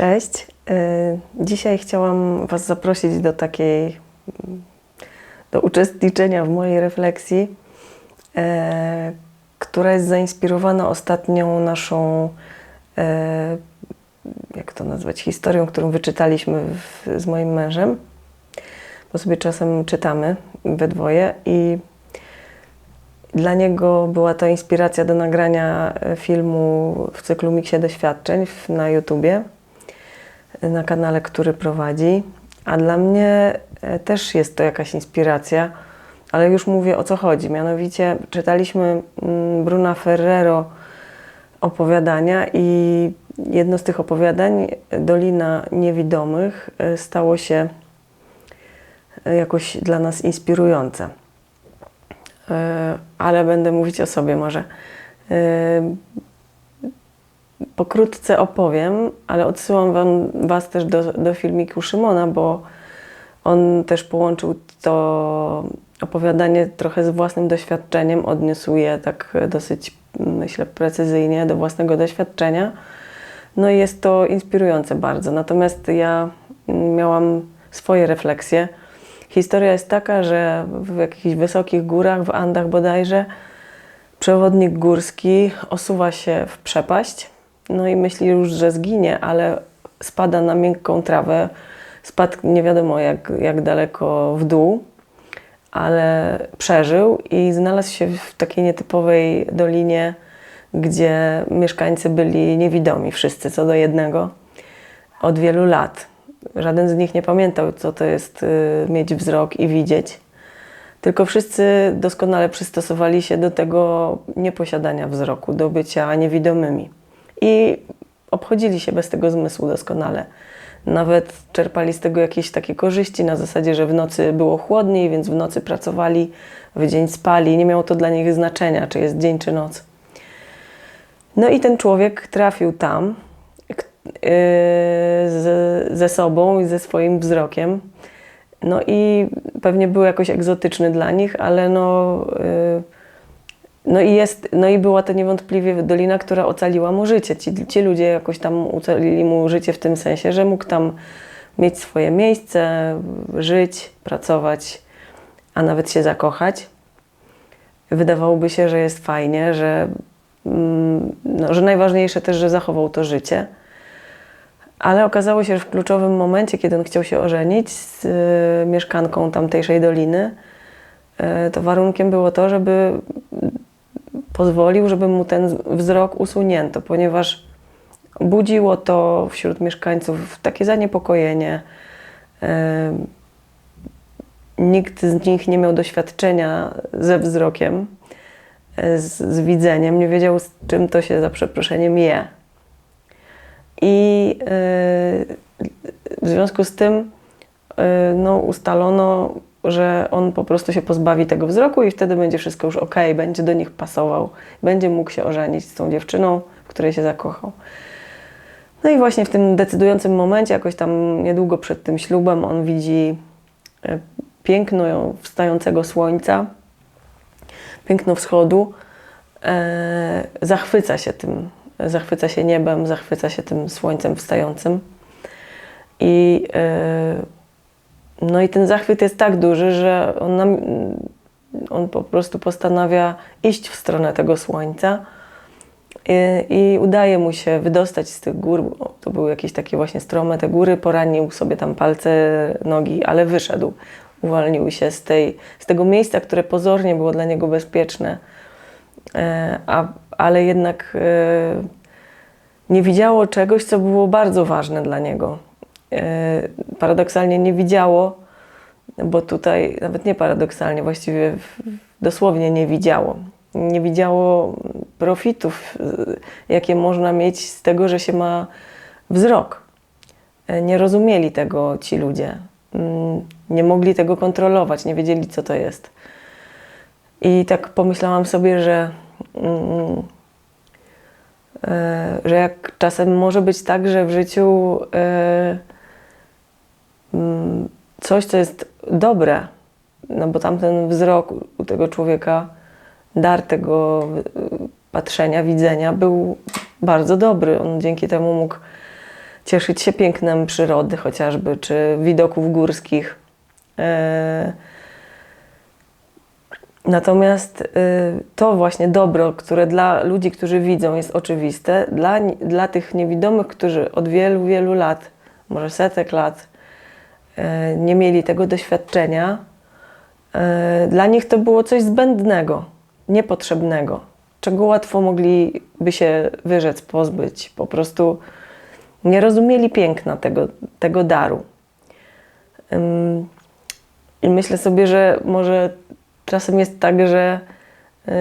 Cześć. Y, Dzisiaj chciałam Was zaprosić do takiej, do uczestniczenia w mojej refleksji, e, która jest zainspirowana ostatnią naszą, e, jak to nazwać, historią, którą wyczytaliśmy w, z moim mężem, bo sobie czasem czytamy we dwoje i dla niego była to inspiracja do nagrania filmu w cyklu Miksie Doświadczeń na YouTubie, na kanale, który prowadzi. A dla mnie e, też jest to jakaś inspiracja, ale już mówię o co chodzi. Mianowicie czytaliśmy mm, Bruna Ferrero opowiadania i jedno z tych opowiadań, Dolina Niewidomych, e, stało się e, jakoś dla nas inspirujące. Ale będę mówić o sobie może. Pokrótce opowiem, ale odsyłam wam, Was też do, do filmiku Szymona, bo on też połączył to opowiadanie trochę z własnym doświadczeniem, odniósł je tak dosyć, myślę, precyzyjnie do własnego doświadczenia. No i jest to inspirujące bardzo. Natomiast ja miałam swoje refleksje. Historia jest taka, że w jakichś wysokich górach, w Andach bodajże, przewodnik górski osuwa się w przepaść. No i myśli już, że zginie, ale spada na miękką trawę. Spadł nie wiadomo jak, jak daleko w dół, ale przeżył i znalazł się w takiej nietypowej dolinie, gdzie mieszkańcy byli niewidomi, wszyscy co do jednego, od wielu lat. Żaden z nich nie pamiętał, co to jest y, mieć wzrok i widzieć. Tylko wszyscy doskonale przystosowali się do tego nieposiadania wzroku, do bycia niewidomymi. I obchodzili się bez tego zmysłu doskonale. Nawet czerpali z tego jakieś takie korzyści na zasadzie, że w nocy było chłodniej, więc w nocy pracowali, w dzień spali. Nie miało to dla nich znaczenia, czy jest dzień, czy noc. No i ten człowiek trafił tam yy, ze sobą i ze swoim wzrokiem. No i pewnie był jakoś egzotyczny dla nich, ale no, yy, no i jest, no i była to niewątpliwie dolina, która ocaliła mu życie. Ci, ci ludzie jakoś tam ocalili mu życie w tym sensie, że mógł tam mieć swoje miejsce, żyć, pracować, a nawet się zakochać. Wydawałoby się, że jest fajnie, że, mm, no, że najważniejsze też, że zachował to życie. Ale okazało się, że w kluczowym momencie, kiedy on chciał się ożenić z y, mieszkanką tamtejszej doliny, y, to warunkiem było to, żeby pozwolił, żeby mu ten wzrok usunięto, ponieważ budziło to wśród mieszkańców takie zaniepokojenie. Nikt z nich nie miał doświadczenia ze wzrokiem, e, z, z widzeniem, nie wiedział, z czym to się za przeproszeniem je. I e, w związku z tym e, no, ustalono, że on po prostu się pozbawi tego wzroku i wtedy będzie wszystko już ok, będzie do nich pasował, będzie mógł się ożenić z tą dziewczyną, w której się zakochał. No i właśnie w tym decydującym momencie, jakoś tam niedługo przed tym ślubem, on widzi e, piękno wstającego słońca, piękno wschodu, e, zachwyca się tym, zachwyca się niebem, zachwyca się tym słońcem wstającym. I e, no i ten zachwyt jest tak duży, że on, nam, on po prostu postanawia iść w stronę tego słońca i, i udaje mu się wydostać z tych gór. To były jakieś takie właśnie strome te góry, poranił sobie tam palce, nogi, ale wyszedł. Uwolnił się z, tej, z tego miejsca, które pozornie było dla niego bezpieczne, e, a, ale jednak e, nie widziało czegoś, co było bardzo ważne dla niego. E, paradoksalnie nie widziało, bo tutaj nawet nie paradoksalnie, właściwie dosłownie nie widziało. Nie widziało profitów, y, jakie można mieć z tego, że się ma wzrok. E, Nie rozumieli tego ci ludzie. Mm, Nie mogli tego kontrolować, nie wiedzieli, co to jest. I tak pomyślałam sobie, że mm, e, że jak czasem może być tak, że w życiu e, mm, coś, co jest dobre, no bo tamten wzrok u tego człowieka, dar tego y, patrzenia, widzenia był bardzo dobry. On dzięki temu mógł cieszyć się pięknem przyrody chociażby, czy widoków górskich. E, Natomiast y, to właśnie dobro, które dla ludzi, którzy widzą, jest oczywiste, dla, dla tych niewidomych, którzy od wielu, wielu lat, może setek lat, nie mieli tego doświadczenia, y, dla nich to było coś zbędnego, niepotrzebnego, czego łatwo mogliby się wyrzec, pozbyć. Po prostu nie rozumieli piękna tego, tego daru. I myślę sobie, że może czasem jest tak, że, y,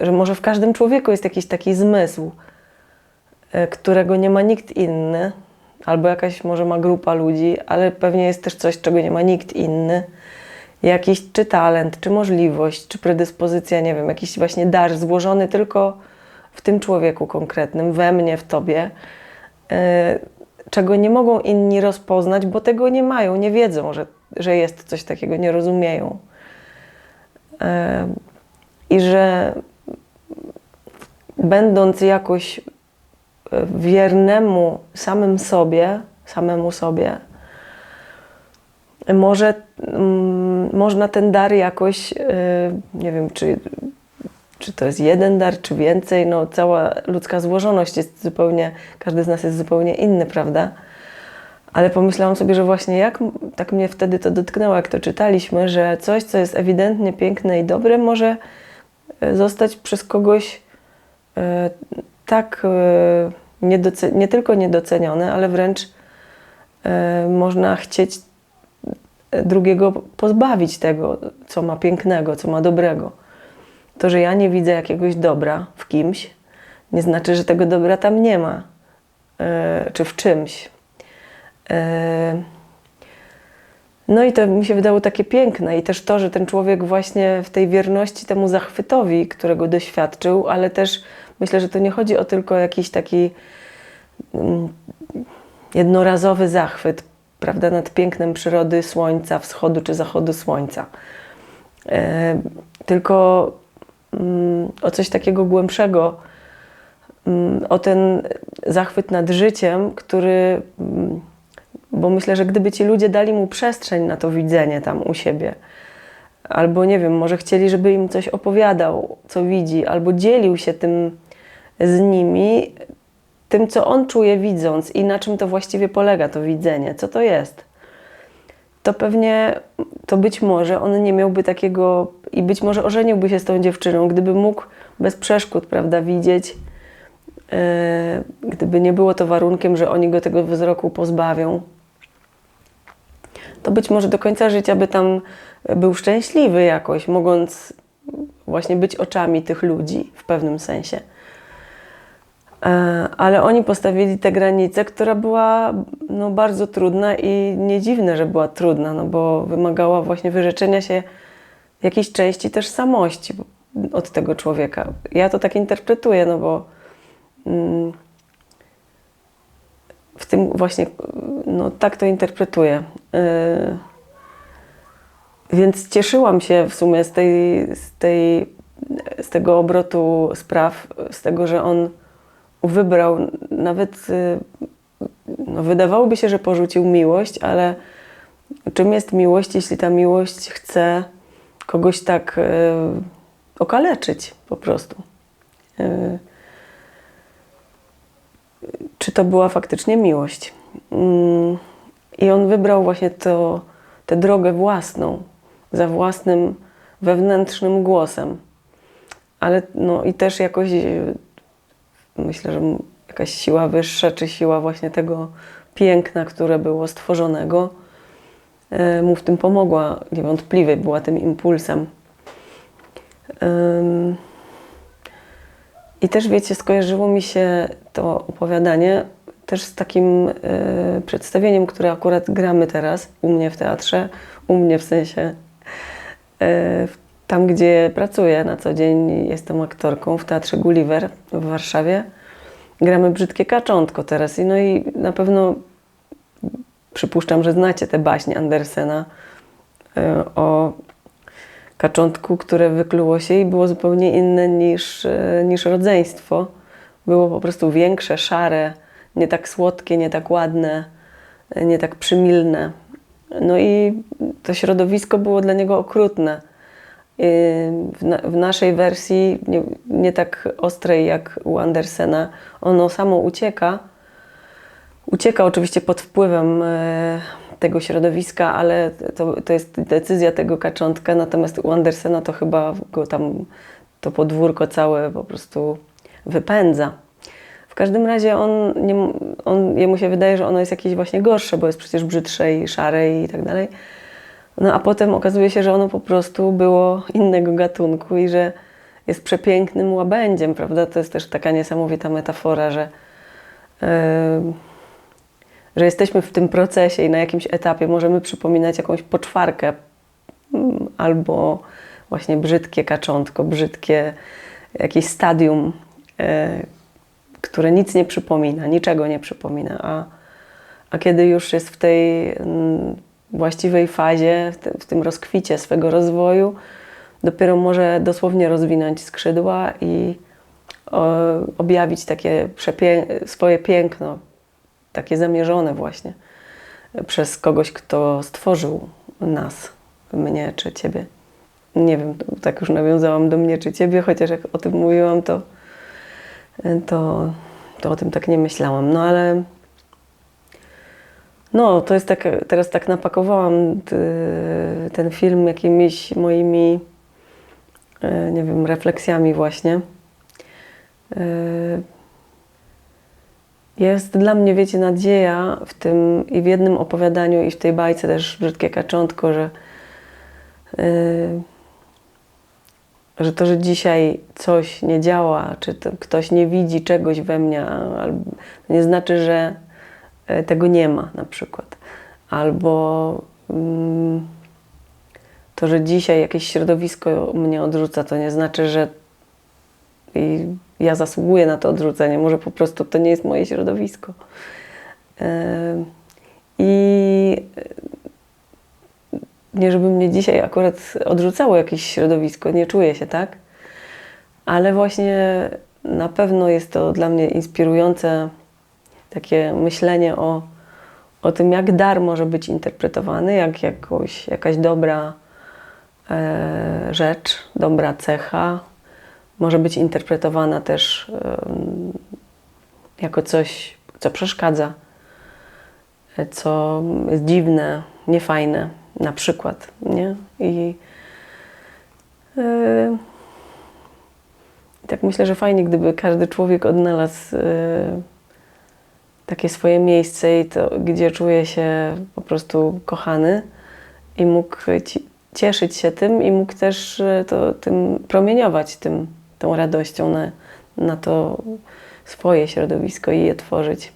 że może w każdym człowieku jest jakiś taki zmysł, którego nie ma nikt inny, albo jakaś może ma grupa ludzi, ale pewnie jest też coś, czego nie ma nikt inny. Jakiś czy talent, czy możliwość, czy predyspozycja, nie wiem, jakiś właśnie dar złożony tylko w tym człowieku konkretnym, we mnie, w tobie, y, czego nie mogą inni rozpoznać, bo tego nie mają, nie wiedzą, że, że jest coś takiego, nie rozumieją. E, I że będąc jakoś wiernemu samym sobie, samemu sobie, może mm, można ten dar jakoś, e, nie wiem, czy, czy to jest jeden dar, czy więcej, no cała ludzka złożoność jest zupełnie, każdy z nas jest zupełnie inny, prawda? Ale pomyślałam sobie, że właśnie jak tak mnie wtedy to dotknęło, jak to czytaliśmy, że coś, co jest ewidentnie piękne i dobre, może e, zostać przez kogoś e, tak niedoce- nie tylko niedocenione, ale wręcz e, można chcieć e, drugiego pozbawić tego, co ma pięknego, co ma dobrego. To, że ja nie widzę jakiegoś dobra w kimś, nie znaczy, że tego dobra tam nie ma, e, czy w czymś. E, No i to mi się wydało takie piękne i też to, że ten człowiek właśnie w tej wierności temu zachwytowi, którego doświadczył, ale też myślę, że to nie chodzi o tylko jakiś taki mm, jednorazowy zachwyt, prawda, nad pięknem przyrody, słońca, wschodu czy zachodu słońca. E, tylko mm, o coś takiego głębszego, mm, o ten zachwyt nad życiem, który bo myślę, że gdyby ci ludzie dali mu przestrzeń na to widzenie tam u siebie, albo nie wiem, może chcieli, żeby im coś opowiadał, co widzi, albo dzielił się tym z nimi, tym, co on czuje widząc i na czym to właściwie polega, to widzenie, co to jest, to pewnie, to być może on nie miałby takiego i być może ożeniłby się z tą dziewczyną, gdyby mógł bez przeszkód, prawda, widzieć, yy, gdyby nie było to warunkiem, że oni go tego wzroku pozbawią. To być może do końca życia by tam był szczęśliwy jakoś, mogąc właśnie być oczami tych ludzi w pewnym sensie. E, Ale oni postawili tę granicę, która była no, bardzo trudna i nie dziwne, że była trudna, no bo wymagała właśnie wyrzeczenia się jakiejś części też samości od tego człowieka. Ja to tak interpretuję, no bo mm, w tym właśnie, no tak to interpretuję. Yy, Więc cieszyłam się w sumie z, tej, z, tej, z tego obrotu spraw, z tego, że on wybrał nawet, yy, no wydawałoby się, że porzucił miłość, ale czym jest miłość, jeśli ta miłość chce kogoś tak yy, okaleczyć po prostu? Yy, czy to była faktycznie miłość. Mm, I on wybrał właśnie to, tę drogę własną, za własnym wewnętrznym głosem. Ale no i też jakoś myślę, że jakaś siła wyższa, czy siła właśnie tego piękna, które było stworzonego, e, mu w tym pomogła. Niewątpliwie była tym impulsem. I też wiecie, skojarzyło mi się to opowiadanie też z takim y, przedstawieniem, które akurat gramy teraz u mnie w teatrze, u mnie w sensie y, tam, gdzie pracuję na co dzień, jestem aktorką w Teatrze Gulliver w Warszawie. Gramy Brzydkie Kaczątko teraz i no i na pewno przypuszczam, że znacie te baśnie Andersena y, o kaczątku, które wykluło się i było zupełnie inne niż, e, niż rodzeństwo. Było po prostu większe, szare, nie tak słodkie, nie tak ładne, nie tak przymilne. No i to środowisko było dla niego okrutne. W, na, w naszej wersji, nie, nie tak ostrej jak u Andersena, ono samo ucieka. Ucieka oczywiście pod wpływem e, tego środowiska, ale to, to jest decyzja tego kaczątka, natomiast u Andersena to chyba go tam to podwórko całe po prostu wypędza. W każdym razie on, nie, on, jemu się wydaje, że ono jest jakieś właśnie gorsze, bo jest przecież brzydsze i szare i tak dalej. No a potem okazuje się, że ono po prostu było innego gatunku i że jest przepięknym łabędziem, prawda? To jest też taka niesamowita metafora, że, yy, że jesteśmy w tym procesie i na jakimś etapie możemy przypominać jakąś poczwarkę mm, albo właśnie brzydkie kaczątko, brzydkie jakieś stadium, yy, które nic nie przypomina, niczego nie przypomina, a, a kiedy już jest w tej mm, właściwej fazie, w, tym rozkwicie swego rozwoju, dopiero może dosłownie rozwinąć skrzydła i objawić takie swoje piękno, takie zamierzone właśnie przez kogoś, kto stworzył nas, mnie czy ciebie. Nie wiem, tak już nawiązałam do mnie czy ciebie, chociaż jak o tym mówiłam, to, to, to o tym tak nie myślałam. No ale no, to jest tak, teraz tak napakowałam t- ten film jakimiś moimi, e, nie wiem, refleksjami właśnie. E, Jest dla mnie, wiecie, nadzieja w tym i w jednym opowiadaniu, i w tej bajce też Brzydkie Kaczątko, że, że to, że dzisiaj coś nie działa, czy to ktoś nie widzi czegoś we mnie, nie znaczy, że tego nie ma na przykład. Albo mm, to, że dzisiaj jakieś środowisko mnie odrzuca, to nie znaczy, że ja zasługuję na to odrzucenie. Może po prostu to nie jest moje środowisko. E, I nie żeby mnie dzisiaj akurat odrzucało jakieś środowisko, nie czuję się tak, ale właśnie na pewno jest to dla mnie inspirujące takie myślenie o, o tym, jak dar może być interpretowany, jak jakoś, jakaś dobra e, rzecz, dobra cecha może być interpretowana też em, jako coś, co przeszkadza, e, co jest dziwne, niefajne, na przykład, nie? I e, tak myślę, że fajnie, gdyby każdy człowiek odnalazł e, takie swoje miejsce, i to, gdzie czuje się po prostu kochany i mógł ci, cieszyć się tym i mógł też e, to, tym promieniować tym, tą radością na, na to swoje środowisko i je tworzyć.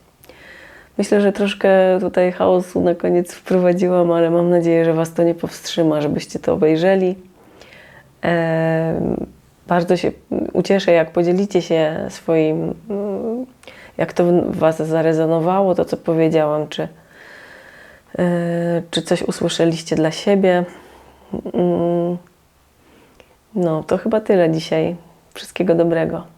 Myślę, że troszkę tutaj chaosu na koniec wprowadziłam, ale mam nadzieję, że Was to nie powstrzyma, żebyście to obejrzeli. Em, bardzo się ucieszę, jak podzielicie się swoim, jak to w Was zarezonowało, to co powiedziałam, czy, e, czy coś usłyszeliście dla siebie. Mm, No, to chyba tyle dzisiaj. Wszystkiego dobrego.